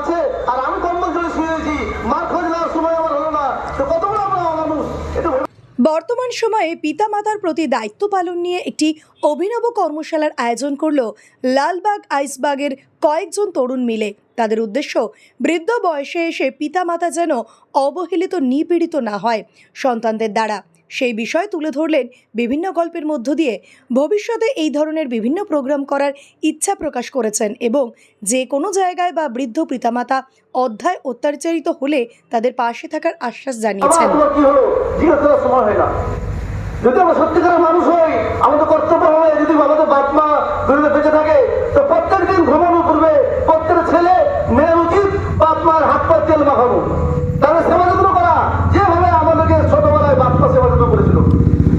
মারছে আর আমি কম্বল শুয়েছি মার খোঁজ সময় আমার হলো না। তো কত বড় আমরা মানুষ? এটা বর্তমান সময়ে পিতামাতার প্রতি দায়িত্ব পালন নিয়ে একটি অভিনব কর্মশালার আয়োজন করল লালবাগ আইসবাগের কয়েকজন তরুণ মিলে। তাদের উদ্দেশ্য, বৃদ্ধ বয়সে এসে পিতামাতা যেন অবহেলিত, নিপীড়িত না হয় সন্তানদের দ্বারা। সেই বিষয় তুলে ধরলেন বিভিন্ন গল্পের মধ্য দিয়ে। ভবিষ্যতে এই ধরনের বিভিন্ন প্রোগ্রাম করার ইচ্ছা প্রকাশ করেছেন এবং যে কোনো জায়গায় বা বৃদ্ধ পিতামাতা অধ্যায় অত্যাচারিত হলে তাদের পাশে থাকার আশ্বাস জানিয়েছেন। হয় যদি আমরা সত্যিকারের মানুষ হই, আমাদের কর্তব্য হবে যদি আমাদের বাপ মা দূরে বেঁচে থাকে, তো প্রত্যেক দিন ঘুমানো করবে প্রত্যেক ছেলে, মেয়ের উচিত বাপ মার হাত পা তেল মাখানো তাদের সেবা যত্ন করা যেভাবে আমাদেরকে ছোটবেলায় বাপ মা সেবা যত্ন করেছিল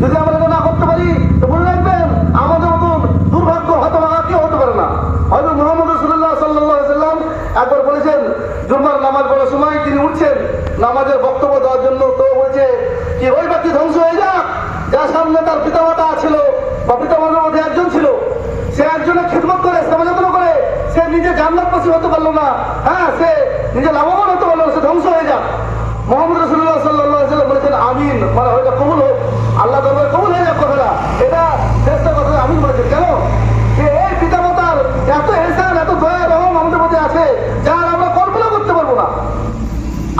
যদি আমরা এটা না করতে পারি তো মনে রাখবেন আমাদের মতন দুর্ভাগ্য হয়তো কেউ হতে পারে না হয়তো মোহাম্মদ রসুল্লাহ সাল্লাহ সাল্লাম একবার বলেছেন জুম্মার নামাজ পড়ার সময় তিনি উঠছেন নামাজের বক্তব্য দেওয়ার জন্য তো বলছে কি, ওই ব্যক্তি ধ্বংস হয়ে যাক। যার সামনে তার পিতা মাতা ছিল বা পিতামাতার মধ্যে একজন ছিল, সে একজনের খিদমত করে, সেবা যত্ন করে, সে নিজে জান্নাতবাসী হতে পারল না। হ্যাঁ সে নিজে লাভবান হতে পারল সে ধ্বংস হয়ে যাক। মোহাম্মদ রসুল্লাহ সাল্লাহ বলেছেন, আমিন মানে হয়তো কবুল হোক আল্লাহ দরবারে কবুল হয়ে যাক কথাটা এটা শ্রেষ্ঠ কথা আমিন বলেছেন কেন যে এই পিতামাতার এত এহসান এত দয়া রহম আমাদের মধ্যে আছে যার আমরা কল্পনা করতে পারব না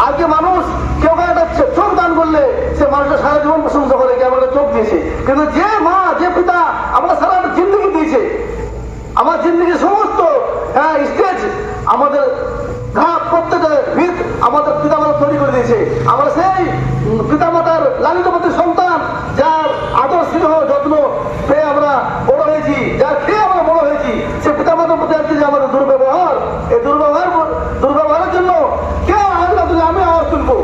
আজকে মানুষ কেউ কাউকে একটা চো- চোখ দান করলে সে মানুষের সারা জীবন প্রশংসা করে কি আমাকে চোখ দিয়েছে কিন্তু যে মা যে পিতা আমরা সারা জিন্দগি দিয়েছে আমার জিন্দগির সমস্ত হ্যাঁ স্টেজ আমাদের ঘাট প্রত্যেকের ভিত আমাদের পিতামাতা তৈরি করে দিয়েছে। আমরা সেই পিতামাতার লালিত পথের সন্তান যার আদর স্নেহ যত্ন পেয়ে আমরা বড় হয়েছি যার খেয়ে আমরা বড় হয়েছি সে পিতামাতার প্রতি আজকে যে আমাদের দুর্ব্যবহার এই দুর্ব্যবহার দুর্ব্যবহারের জন্য কেউ আওয়াজ না তুলে আমি আওয়াজ তুলবো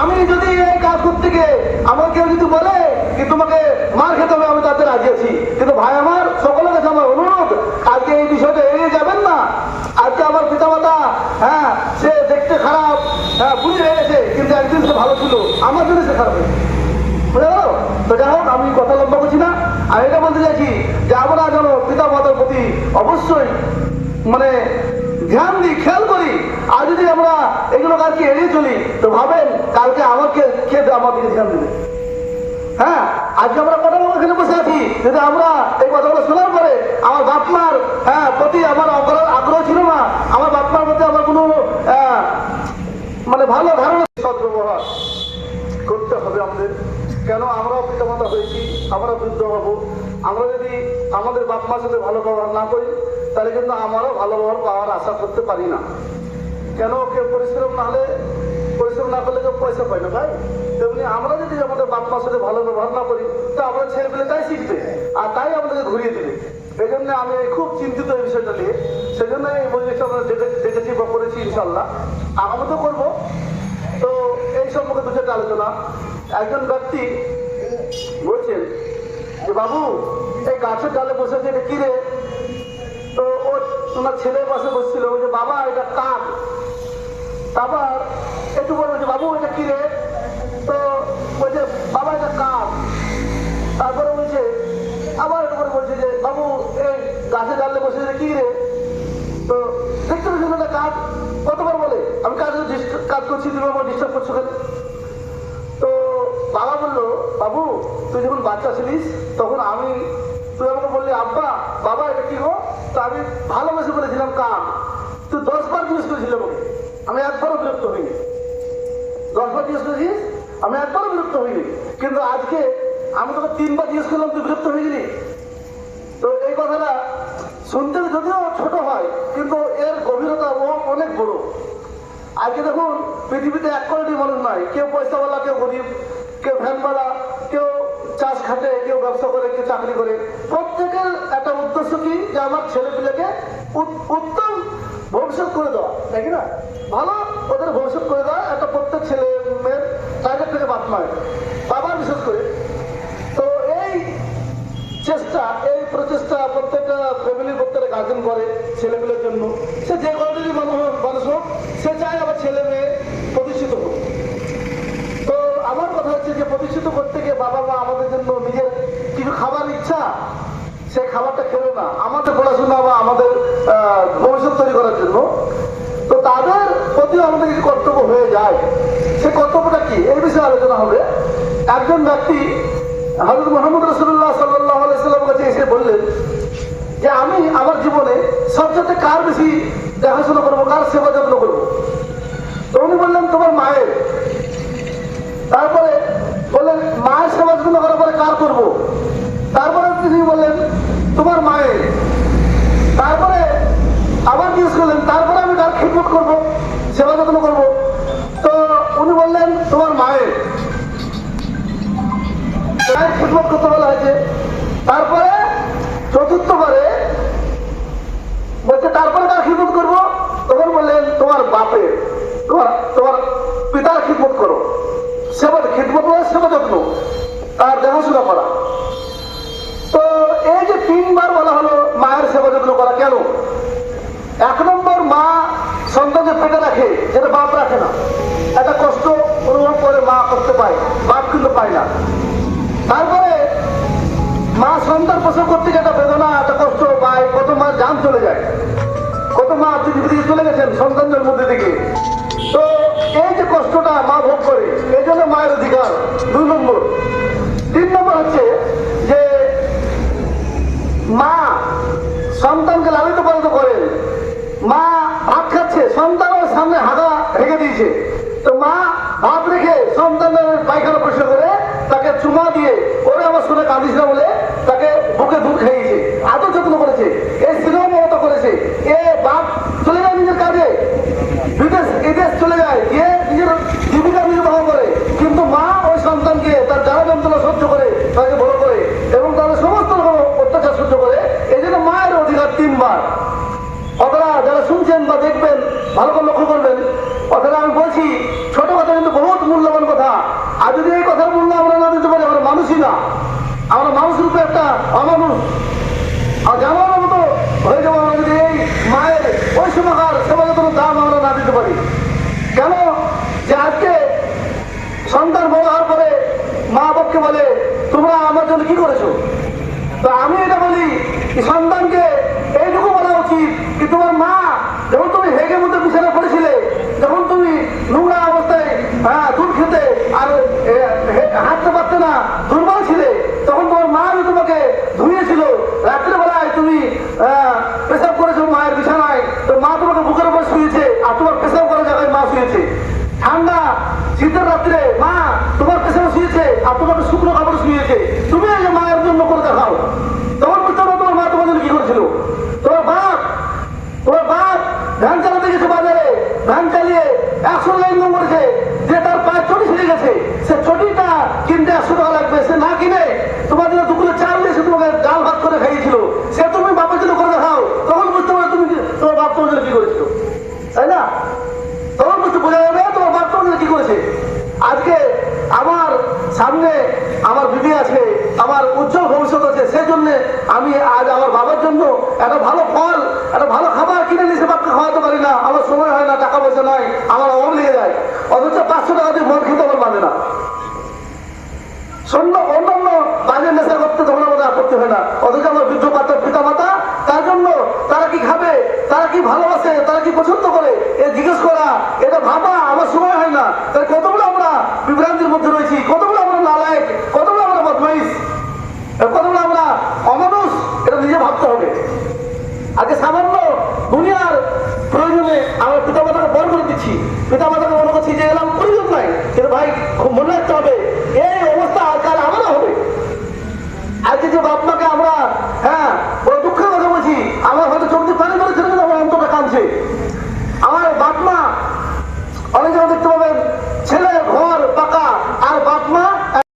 আমি যদি এই কাজ করতে গিয়ে আমার কেউ যদি বলে কি তোমাকে মার খেতে হবে আমি তাতে রাজি আছি কিন্তু ভাই আমার সকলের কাছে আমার অনুরোধ আজকে এই বিষয়টা এড়িয়ে যাবেন না আজকে আমার পিতামাতা হ্যাঁ সে দেখতে খারাপ হ্যাঁ বুঝে হয়ে গেছে, কিন্তু একদিন সে ভালো ছিল। আমার জন্য সে খারাপ হয়েছে। আমি কথা লম্বা করছি না। আমি এটা বলতে চাইছি যে আমরা যেন পিতা মাতার প্রতি অবশ্যই মানে ধ্যান দিই, খেয়াল করি। আর যদি আমরা এগুলো কালকে এড়িয়ে চলি, তো ভাবেন কালকে আমাকে কে আমার দিকে ধ্যান দেবে। হ্যাঁ? আজকে আমরা কটা লোক এখানে বসে আছি। যদি আমরা এই কথাগুলো শোনার পরে আমার বাপমার হ্যাঁ প্রতি আমার আগ্রহ ছিল না। আমার বাপমার প্রতি আমার কোনো মানে ভালো ধারণা সদ্ব্যবহার করতে হবে আমাদের। কেন? আমরাও পিতামাতা হয়েছি আমরা বৃদ্ধ হব। আমরা যদি আমাদের বাপ মার সাথে ভালো ব্যবহার না করি, তাহলে কিন্তু আমারও ভালো ব্যবহার পাওয়ার আশা করতে পারি না। কেন? কেউ পরিশ্রম না হলে পরিশ্রম না করলে কেউ পয়সা পায় না ভাই। তেমনি আমরা যদি আমাদের বাপ মার সাথে ভালো ব্যবহার না করি, তো আমরা ছেলে পেলে তাই শিখবে আর তাই আমাদেরকে ঘুরিয়ে দেবে। এই জন্য আমি খুব চিন্তিত এই বিষয়টা নিয়ে। সেই জন্য এই পরিবেশটা আমরা দেখেছি বা করেছি ইনশাল্লাহ আগামী তো করব। তো এই সম্পর্কে দু চারটা আলোচনা। একজন ব্যক্তি বলছেন যে, বাবু, এই গাছের ডালে বসে এটা কি রে? তো ও তোমার ছেলের পাশে বসছিল। যে বাবা, এটা কাক। তারপর একটু বলব যে, বাবু, এটা কি রে? তো বলছে বাবা, এটা কাক। তারপরে বলছে আবার একটু করে বলছে যে, বাবু, এই গাছে ডাললে বসে কি রে? তো দেখতে পাচ্ছি এটা কাজ কতবার বলে? আমি কাজ কাজ করছি, তুমি আমার ডিস্টার্ব করছ কেন? তো বাবা বলল, বাবু, তুই যখন বাচ্চা ছিলিস, তখন আমি, তুই আমাকে বললি, আব্বা, বাবা, এটা কি গো? তো আমি ভালোবেসে বলেছিলাম কাক। তুই দশ বার জিজ্ঞেস করেছিল আমাকে আমি একবারও বিরক্ত হইনি দশ বার জিজ্ঞেস করেছিস আমি একবারও বিরক্ত হইনি। কিন্তু আজকে আমি তোকে তিনবার জিজ্ঞেস করলাম, তুই বিরক্ত হয়ে গেলি? তো এই কথাটা শুনতে যদিও ছোট হয়, কিন্তু এর গভীরতা ও- অনেক বড়। আজকে দেখুন, পৃথিবীতে এক কোয়ালিটি মানুষ নাই। কেউ পয়সাওয়ালা, কেউ গরিব, কেউ ভ্যানওয়ালা কেউ চাষ খাটে, কেউ ব্যবসা করে, কেউ চাকরি করে। প্রত্যেকের একটা উদ্দেশ্য কি? যে আমার ছেলেপিলেকে উত- উত্তম ভবিষ্যৎ করে দেওয়া। তাই না? ভালো ওদের ভবিষ্যৎ করে দেওয়া। একটা প্রত্যেক ছেলে মেয়ের টার্গেট থেকে বাদ নয়। বাবা বিশেষ করে। তো এই চেষ্টা, এই প্রচেষ্টা প্রত্যেকটা ফ্যামিলির প্রত্যেকটা গার্জেন করে ছেলেমেয়ের জন্য। সে যে কোয়ালিটির মানুষ হোক সে চায় আমার ছেলে মেয়ে প্রতিষ্ঠিত হোক। তো আমার কথা হচ্ছে যে প্রতিষ্ঠিত করতে গিয়ে বাবা মা আমাদের জন্য নিজের কিছু খাবার ইচ্ছা, সে খাবারটা খেলো না। আমাদের পড়াশোনা বা আমাদের ভবিষ্যৎ তৈরি করার জন্য। তো তাদের প্রতিও আমাদের কিছু কর্তব্য হয়ে যায়, সে কর্তব্যটা কি? এই বিষয়ে আলোচনা হবে। একজন ব্যক্তি হজরত মোহাম্মদ রসুল্লাহ সাল্লাহ সাল্লামের কাছে এসে বললেন যে, আমি আমার জীবনে সবচেয়ে কার বেশি দেখাশোনা করব, কার সেবা যত্ন করব? তো উনি বললেন, তোমার মায়ের। তারপরে বললেন, মায়ের সেবা যত্ন করার পরে কার করব? তারপরে তিনি বললেন, তোমার মায়ের। তারপরে আবার জিজ্ঞেস করলেন, তারপরে আমি কার খিদমত করব সেবা যত্ন করব। তো উনি বললেন, তোমার মায়ের। তারপরে চতুর্থবারে বলছে, তারপরে কার খিদমত করব? তখন বললেন, তোমার বাপের। তোমার তোমার পিতার খিদমত করো। সেবা খিদমত মানে সেবা যত্ন। তার দেখাশোনা করা। তো এই যে তিনবার বলা হলো মায়ের সেবা যত্ন করা কেন? সন্তানকে পেটে রাখে যেটা বাপ রাখে না। একটা কষ্ট অনুভব করে মা করতে পায় বাপ কিন্তু পায় না। তারপরে মা সন্তান প্রসব করতে একটা বেদনা, একটা কষ্ট পায়, কত মা জান চলে যায়। কত মা পৃথিবী চলে গেছেন সন্তানদের মধ্যে থেকে। তো এই যে কষ্টটা মা ভোগ করে, এই জন্য মায়ের অধিকার দুই নম্বর। তিন নম্বর হচ্ছে যে মা সন্তানকে লালিত পালিত করেন। মা সন্তানের সামনে হাগা রেখে দিয়েছে। তো মা ভাত রেখে সন্তানের পায়খানা পরিষ্কার করে তাকে চুমা দিয়ে, ওরে আমার শুনে কাঁদিস না বলে তাকে বুকে দুধ খাইয়েছে। আদর যত্ন করেছে এই সিনেমা মমতা করেছে এ বাপ চলে যায় নিজের কাজে বিদেশ এদেশ চলে যায় গিয়ে নিজের জীবিকা নির্বাহ করে কিন্তু মা ওই সন্তানকে তার যারা যন্ত্রণা সহ্য করে তাকে বড় করে এবং তাদের সমস্ত রকম অত্যাচার সহ্য করে এই জন্য মায়ের অধিকার তিনবার কথাটা যারা শুনছেন বা দেখবেন ভালো করে লক্ষ্য করবেন কথাটা আমি বলছি ছোট কথা কিন্তু বহুত মূল্যবান কথা আর যদি এই কথার মূল্য আমরা না দিতে পারি আমরা মানুষই না আমরা মানুষ রূপে একটা অমানুষ আর জানার মতো হয়ে যাব আমরা যদি এই মায়ের ওই সময়কার সেবা যত্ন দাম আমরা না দিতে পারি কেন যে আজকে সন্তান বড় হওয়ার পরে মা বাপকে বলে, তোমরা আমার জন্য কি করেছ? তো আমি এটা বলি সন্তানকে এইটুকু বলা উচিত কি তোমার মা যখন তুমি হেগে মধ্যে বিছানা পড়েছিলে যখন তুমি নোংরা অবস্থায় হ্যাঁ দুধ খেতে আর হাঁটতে পারতে না দুর্বল ছিলে তখন তোমার মা যে তোমাকে ধুয়েছিল রাত্রেবেলায় তুমি আহ, পেশাব করেছ মায়ের বিছানায় তো মা তোমাকে বুকের উপর শুয়েছে আর তোমার পেশাব করার জায়গায় মা শুয়েছে ঠান্ডা শীতের রাত্রে মা তোমার পেছনে শুয়েছে আর তোমাকে শুকনো কাপড় শুয়েছে তুমি এই যে মায়ের জন্য করে দেখাও তোমার পিছনে তোমার মা তোমার জন্য কি করেছিল তোমার বাপ তোমার বাপ ভ্যান চালাতে গেছে বাজারে ভ্যান চালিয়ে একশো লাইন নম্বর করেছে যে তার পায়ে চটি ছিঁড়ে গেছে সে চটিটা কিনতে একশো টাকা লাগবে সে না কিনে তোমার জন্য দুপুরে চাল দিয়ে সে তোমাকে ডাল ভাত করে খাইয়েছিল সে তুমি বাপের জন্য করে দেখাও তখন বুঝতে পারো তুমি কি- তোমার বাপ তোমার জন্য কি করেছিল তাই না তখন বুঝতে বোঝা যাবে তোমার বাপ তোমার জন্য কি করেছে আজকে আমার সামনে আমার বিবি আছে আমার উজ্জ্বল ভবিষ্যৎ আছে সেই জন্য আমি আজ আমার বাবার জন্য একটা ভালো ফল একটা ভালো খাবার কিনে নিয়ে সে বাপকে খাওয়াতে পারি না আমার সময় হয় না টাকা পয়সা নাই, আমার অভাব লেগে যায়। অথচ পাঁচশো টাকা দিয়ে মদ খেতে আমার মানে না। শূন্য অন্যান্য বাজে নেশা করতে তখন আমাদের আপত্তি হয় না। অথচ আমার বৃদ্ধ পাত্র পিতা মাতা তার জন্য তারা কি খাবে, তারা কি ভালোবাসে, তারা কি পছন্দ করে? এ জিজ্ঞেস করা, এটা ভাবা আমার সময় হয় না। তাই কতগুলো